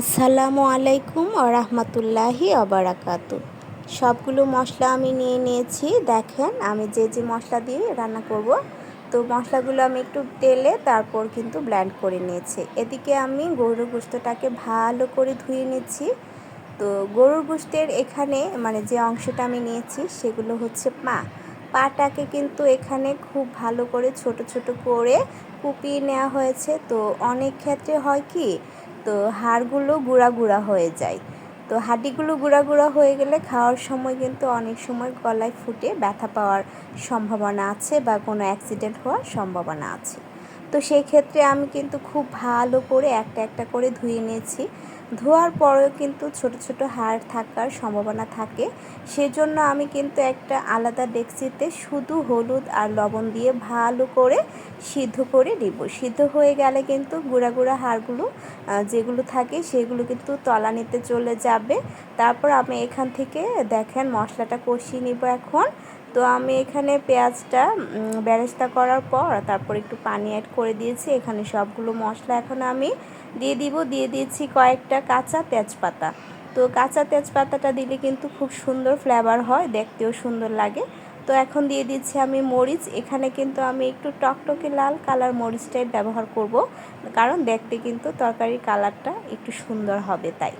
আসসালামু আলাইকুম আরহামতুল্লাহি অবরাকাতু সবগুলো মশলা আমি নিয়ে নিয়েছি। দেখেন, আমি যে যে মশলা দিয়ে রান্না করব, তো মশলাগুলো আমি একটু তেলে তারপর কিন্তু ব্ল্যান্ড করে নিয়েছি। এদিকে আমি গরুর গোস্তটাকে ভালো করে ধুয়ে নিচ্ছি। তো গরুর গোস্তের এখানে মানে যে অংশটা আমি নিয়েছি, সেগুলো হচ্ছে পা। পাটাকে কিন্তু এখানে খুব ভালো করে ছোট ছোট করে কুপিয়ে নেওয়া হয়েছে। তো অনেক ক্ষেত্রে হয় কি তো হাড়গুলো গুঁড়া গুঁড়া হয়ে যায়। তো হাড়িগুলো গুঁড়া গুঁড়া হয়ে গেলে খাওয়ার সময় কিন্তু অনেক সময় গলায় ফুটে ব্যথা পাওয়ার সম্ভাবনা আছে বা কোনো অ্যাক্সিডেন্ট হওয়ার সম্ভাবনা আছে। তো সেই ক্ষেত্রে আমি কিন্তু খুব ভালো করে একটা একটা করে ধুয়ে নিয়েছি। ধোয়ার পরেও কিন্তু ছোট ছোট হাড় থাকার সম্ভাবনা থাকে। সেজন্য আমি কিন্তু একটা আলাদা ডেক্সিতে শুধু হলুদ আর লবণ দিয়ে ভালো করে সিদ্ধ করে নিব। সিদ্ধ হয়ে গেলে কিন্তু গুঁড়া গুঁড়া হাড়গুলো যেগুলো থাকে সেগুলো কিন্তু তলানিতে চলে যাবে। তারপর আমি এখান থেকে দেখেন মশলাটা কষিয়ে নিব এখন। তো আমি এখানে পেঁয়াজটা ব্যারেস্তা করার পর তারপর একটু পানি অ্যাড করে দিয়েছি। এখানে সবগুলো মশলা এখন আমি দিয়ে দিব। দিয়ে দিয়েছি কয়েকটা কাঁচা তেজপাতা। তো কাঁচা তেজপাতাটা দিলে কিন্তু খুব সুন্দর ফ্লেভার হয়, দেখতেও সুন্দর লাগে। তো এখন দিয়ে দিচ্ছি আমি মরিচ। এখানে কিন্তু আমি একটু টকটকে লাল কালার মরিচটাই ব্যবহার করব, কারণ দেখতে কিন্তু তরকারির কালারটা একটু সুন্দর হবে তাই।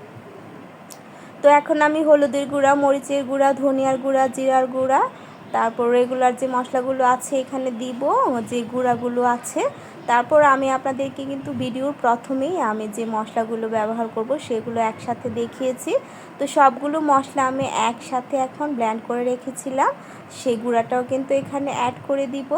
তো এখন আমি হলুদের গুঁড়া, মরিচের গুঁড়া, ধনিয়ার গুঁড়া, জিরার গুঁড়া তারপর রেগুলার যে মশলাগুলো আছে এখানে দিব, যে গুঁড়াগুলো আছে। তারপর আমি আপনাদেরকে কিন্তু ভিডিওর প্রথমেই আমি যে মশলাগুলো ব্যবহার করব সেগুলো একসাথে দেখিয়েছি। তো সবগুলো মশলা আমি একসাথে এখন ব্ল্যান্ড করে রেখেছিলাম। সেই গুঁড়াটাও কিন্তু এখানে অ্যাড করে দিব।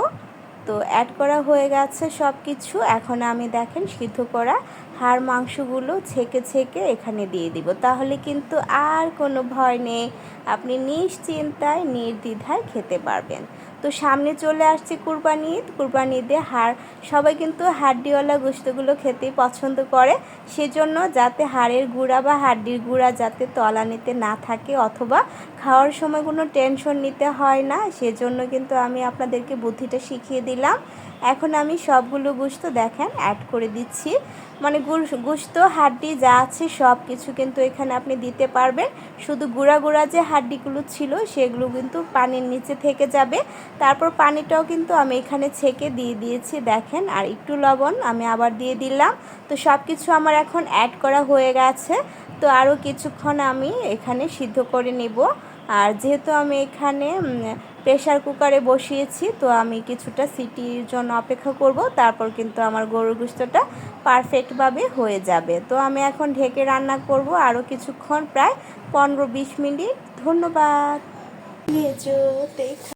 তো অ্যাড করা হয়ে গেছে সব কিছু এখন আমি দেখেন সিদ্ধ করা হাড় মাংসগুলো ছেঁকে ছেঁকে এখানে দিয়ে দিব। তাহলে কিন্তু আর কোনো ভয় নেই। আপনি নিশ্চিন্তায়, নির্দ্বিধায় খেতে পারবেন। তো সামনে চলে আসছে কুরবানি ঈদ। কুরবানি ঈদে হাড়, সবাই কিন্তু হাড্ডিওয়ালা গোস্তগুলো খেতেই পছন্দ করে। সেজন্য যাতে হাড়ের গুঁড়া বা হাড্ডির গুঁড়া যাতে তলানিতে না থাকে অথবা খাওয়ার সময় কোনো টেনশন নিতে হয় না, সেজন্য কিন্তু আমি আপনাদেরকে বুদ্ধিটা শিখিয়ে দিলাম। এখন আমি সবগুলো গুস্ত দেখেন অ্যাড করে দিচ্ছি। মানে গুস্ত হাড্ডি যা আছে সব কিছু কিন্তু এখানে আপনি দিতে পারবেন। শুধু গুঁড়া গুঁড়া যে হাড্ডিগুলো ছিল সেগুলো কিন্তু পানির নিচে থেকে যাবে। তারপর পানিটাও কিন্তু আমি এখানে ছেঁকে দিয়ে দিয়েছি, দেখেন। আর একটু লবণ আমি আবার দিয়ে দিলাম। তো সব কিছু আমার এখন অ্যাড করা হয়ে গেছে। তো আরও কিছুক্ষণ আমি এখানে সিদ্ধ করে নেব। আর যেহেতু আমি এখানে প্রেশার কুকারে বসিয়েছি, তো আমি কিছুটা সিটির জন্য অপেক্ষা করব, তারপর কিন্তু আমার গরুর গুস্তটা পারফেক্টভাবে হয়ে যাবে। তো আমি এখন ঢেকে রান্না করব আরও কিছুক্ষণ, প্রায় পনেরো বিশ মিনিট। ধন্যবাদ।